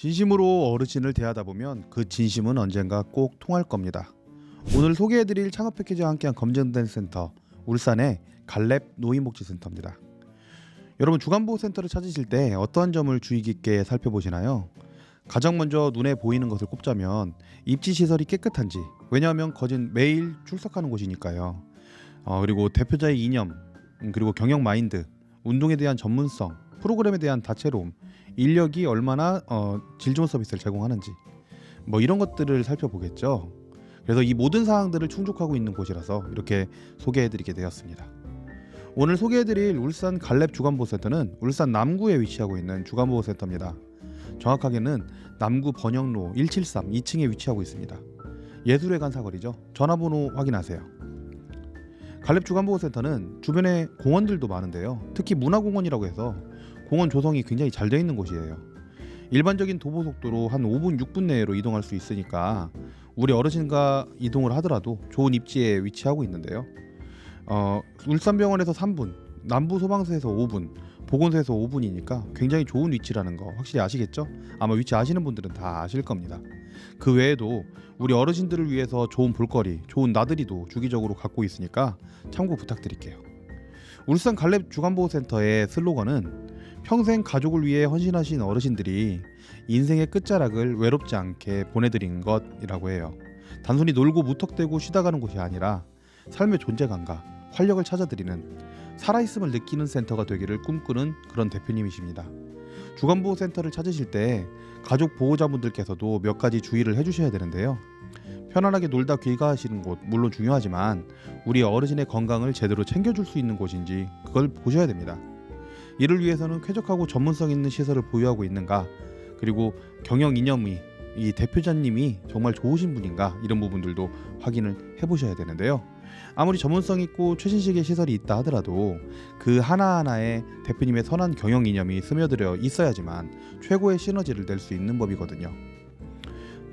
진심으로 어르신을 대하다 보면 그 진심은 언젠가 꼭 통할 겁니다. 오늘 소개해드릴 창업 패키지와 함께한 검증된 센터 울산의 갈렙 노인복지센터입니다. 여러분 주간보호센터를 찾으실 때 어떤 점을 주의 깊게 살펴보시나요? 가장 먼저 눈에 보이는 것을 꼽자면 입지 시설이 깨끗한지 왜냐하면 거진 매일 출석하는 곳이니까요. 어, 그리고 대표자의 이념 음, 그리고 경영 마인드 운동에 대한 전문성 프로그램에 대한 다채로움 인력이 얼마나 어, 질 좋은 서비스를 제공하는지 뭐 이런 것들을 살펴보겠죠. 그래서 이 모든 사항들을 충족하고 있는 곳이라서 이렇게 소개해드리게 되었습니다. 오늘 소개해드릴 울산 갈렙 주간보호센터는 울산 남구에 위치하고 있는 주간보호센터입니다. 정확하게는 남구 번영로 173 2층에 위치하고 있습니다. 예술회 관 사거리죠. 전화번호 확인하세요. 갈렙 주간보호센터는 주변에 공원들도 많은데요. 특히 문화공원이라고 해서 공원 조성이 굉장히 잘 되어 있는 곳이에요. 일반적인 도보 속도로 한 5분 6분 내로 이동할 수 있으니까 우리 어르신과 이동을 하더라도 좋은 입지에 위치하고 있는데요. 어, 울산병원에서 3분, 남부 소방서에서 5분, 보건소에서 5분이니까 굉장히 좋은 위치라는 거 확실히 아시겠죠? 아마 위치 아시는 분들은 다 아실 겁니다. 그 외에도 우리 어르신들을 위해서 좋은 볼거리, 좋은 나들이도 주기적으로 갖고 있으니까 참고 부탁드릴게요. 울산 갈렙 주간보호센터의 슬로건은 평생 가족을 위해 헌신하신 어르신들이 인생의 끝자락을 외롭지 않게 보내드린 것이라고 해요. 단순히 놀고 무턱대고 쉬다 가는 곳이 아니라 삶의 존재감과 활력을 찾아드리는 살아있음을 느끼는 센터가 되기를 꿈꾸는 그런 대표님이십니다. 주간보호센터를 찾으실 때 가족 보호자분들께서도 몇 가지 주의를 해주셔야 되는데요. 편안하게 놀다 귀가하시는 곳 물론 중요하지만 우리 어르신의 건강을 제대로 챙겨줄 수 있는 곳인지 그걸 보셔야 됩니다. 이를 위해서는 쾌적하고 전문성 있는 시설을 보유하고 있는가 그리고 경영 이념이 이 대표자님이 정말 좋으신 분인가 이런 부분들도 확인을 해보셔야 되는데요. 아무리 전문성 있고 최신식의 시설이 있다 하더라도 그 하나하나에 대표님의 선한 경영 이념이 스며들어 있어야지만 최고의 시너지를 낼 수 있는 법이거든요.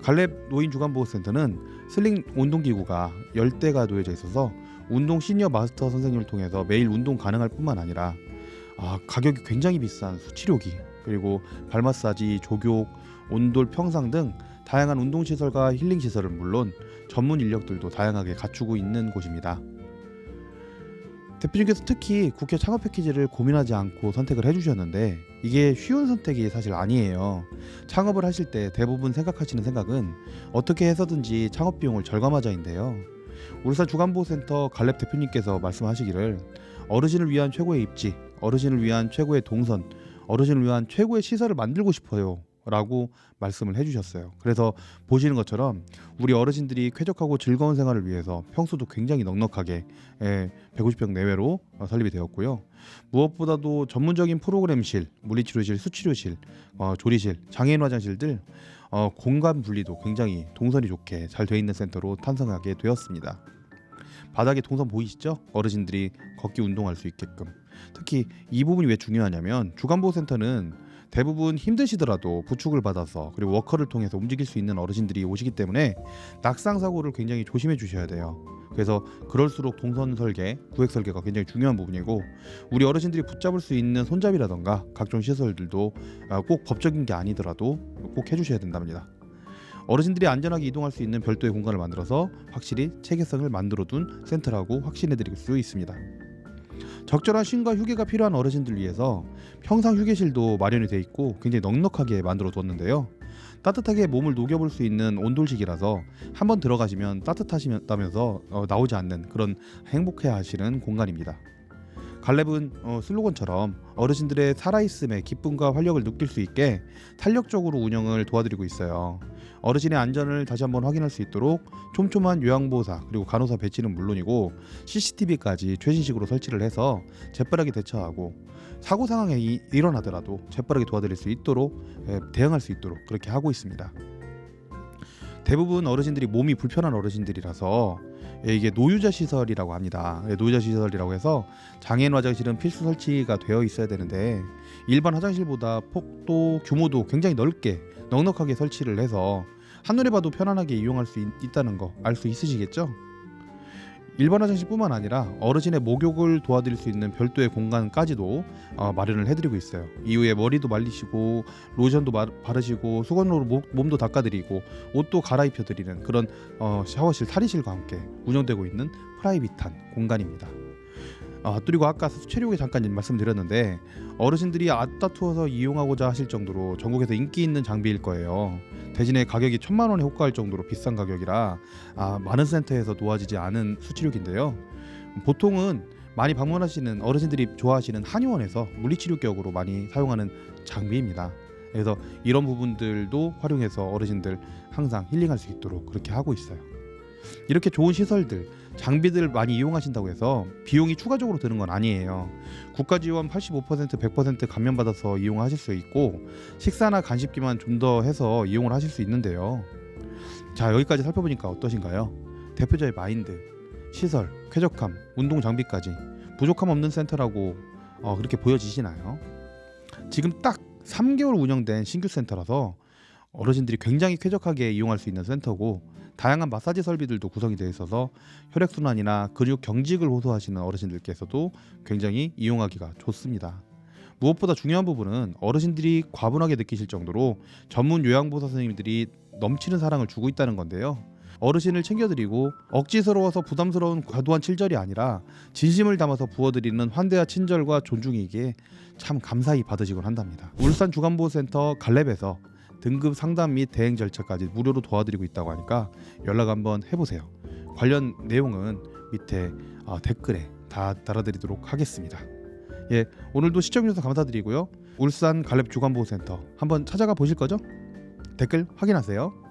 갈렙 노인 주간보호센터는 슬링 운동기구가 10대가 놓여져 있어서 운동 시니어 마스터 선생님을 통해서 매일 운동 가능할 뿐만 아니라 아, 가격이 굉장히 비싼 수치료기 그리고 발 마사지, 조교, 온돌 평상 등 다양한 운동 시설과 힐링 시설은 물론 전문 인력들도 다양하게 갖추고 있는 곳입니다. 대표님께서 특히 국회 창업 패키지를 고민하지 않고 선택을 해주셨는데 이게 쉬운 선택이 사실 아니에요. 창업을 하실 때 대부분 생각하시는 생각은 어떻게 해서든지 창업 비용을 절감하자인데요. 울산 주간보호센터 갈렙 대표님께서 말씀하시기를 어르신을 위한 최고의 입지, 어르신을 위한 최고의 동선, 어르신을 위한 최고의 시설을 만들고 싶어요. 라고 말씀을 해주셨어요. 그래서 보시는 것처럼 우리 어르신들이 쾌적하고 즐거운 생활을 위해서 평수도 굉장히 넉넉하게 예, 150평 내외로 어, 설립이 되었고요. 무엇보다도 전문적인 프로그램실, 물리치료실, 수치료실, 어, 조리실, 장애인 화장실들 어, 공간 분리도 굉장히 동선이 좋게 잘 되어 있는 센터로 탄생하게 되었습니다. 바닥에 동선 보이시죠? 어르신들이 걷기 운동할 수 있게끔. 특히 이 부분이 왜 중요하냐면 주간보호센터는 대부분 힘드시더라도 부축을 받아서 그리고 워커를 통해서 움직일 수 있는 어르신들이 오시기 때문에 낙상 사고를 굉장히 조심해 주셔야 돼요. 그래서 그럴수록 동선 설계, 구획 설계가 굉장히 중요한 부분이고 우리 어르신들이 붙잡을 수 있는 손잡이라던가 각종 시설들도 아, 꼭 법적인 게 아니더라도 꼭 해주셔야 된답니다. 어르신들이 안전하게 이동할 수 있는 별도의 공간을 만들어서 확실히 체계성을 만들어둔 센터라고 확신해드릴 수 있습니다. 적절한 쉼과 휴게가 필요한 어르신들 위해서 평상 휴게실도 마련이 돼 있고 굉장히 넉넉하게 만들어 뒀는데요. 따뜻하게 몸을 녹여볼 수 있는 온돌식이라서 한번 들어가시면 따뜻하시다면서 어, 나오지 않는 그런 행복해 하시는 공간입니다. 갈렙은 어, 슬로건처럼 어르신들의 살아있음의 기쁨과 활력을 느낄 수 있게 탄력적으로 운영을 도와드리고 있어요. 어르신의 안전을 다시 한번 확인할 수 있도록 촘촘한 요양보호사 그리고 간호사 배치는 물론이고 CCTV까지 최신식으로 설치를 해서 재빠르게 대처하고 사고 상황이 이- 일어나더라도 재빠르게 도와드릴 수 있도록 예, 대응할 수 있도록 그렇게 하고 있습니다. 대부분 어르신들이 몸이 불편한 어르신들이라서 예, 이게 노유자 시설이라고 합니다. 예, 노유자 시설이라고 해서 장애인 화장실은 필수 설치가 되어 있어야 되는데 일반 화장실보다 폭도 규모도 굉장히 넓게 넉넉하게 설치를 해서 한눈에 봐도 편안하게 이용할 수 있, 다는 거 알 수 있으시겠죠? 일반 화장실뿐만 아니라 어르신의 목욕을 도와드릴 수 있는 별도의 공간까지도 어, 마련을 해드리고 있어요. 이후에 머리도 말리시고 로션도 마- 바르시고 수건으로 목- 몸도 닦아드리고 옷도 갈아입혀드리는 그런 어, 샤워실, 탈의실과 함께 운영되고 있는 프라이빗한 공간입니다. 아, 그리고 아까 수체력에 잠깐 말씀드렸는데 어르신들이 앞다투어서 이용하고자 하실 정도로 전국에서 인기 있는 장비일 거예요. 대신에 가격이 천만 원에 호가할 정도로 비싼 가격이라 아, 많은 센터에서 놓아지지 않은 수치료기인데요. 보통은 많이 방문하시는 어르신들이 좋아하시는 한의원에서 물리치료 격으로 많이 사용하는 장비입니다. 그래서 이런 부분들도 활용해서 어르신들 항상 힐링할 수 있도록 그렇게 하고 있어요. 이렇게 좋은 시설들, 장비들 많이 이용하신다고 해서 비용이 추가적으로 드는 건 아니에요. 국가 지원 85% 100% 감면받아서 이용하실 수 있고 식사나 간식기만 좀 더 해서 이용을 하실 수 있는데요. 자 여기까지 살펴보니까 어떠신가요? 대표자의 마인드, 시설, 쾌적함, 운동 장비까지 부족함 없는 센터라고 어, 그렇게 보여지시나요? 지금 딱 3개월 운영된 신규 센터라서 어르신들이 굉장히 쾌적하게 이용할 수 있는 센터고 다양한 마사지 설비들도 구성이 되어 있어서 혈액 순환이나 근육 경직을 호소하시는 어르신들께서도 굉장히 이용하기가 좋습니다. 무엇보다 중요한 부분은 어르신들이 과분하게 느끼실 정도로 전문 요양보사 선생님들이 넘치는 사랑을 주고 있다는 건데요. 어르신을 챙겨드리고 억지스러워서 부담스러운 과도한 친절이 아니라 진심을 담아서 부어드리는 환대와 친절과 존중이기에 참 감사히 받으시곤 한답니다. 울산 주간보호센터 갈렙에서 등급 상담 및 대행 절차까지 무료로 도와드리고 있다고 하니까 연락 한번 해보세요. 관련 내용은 밑에 어, 댓글에 다 달아드리도록 하겠습니다. 예, 오늘도 시청해주셔서 감사드리고요. 울산 갈렙 주간보호센터 한번 찾아가 보실 거죠? 댓글 확인하세요.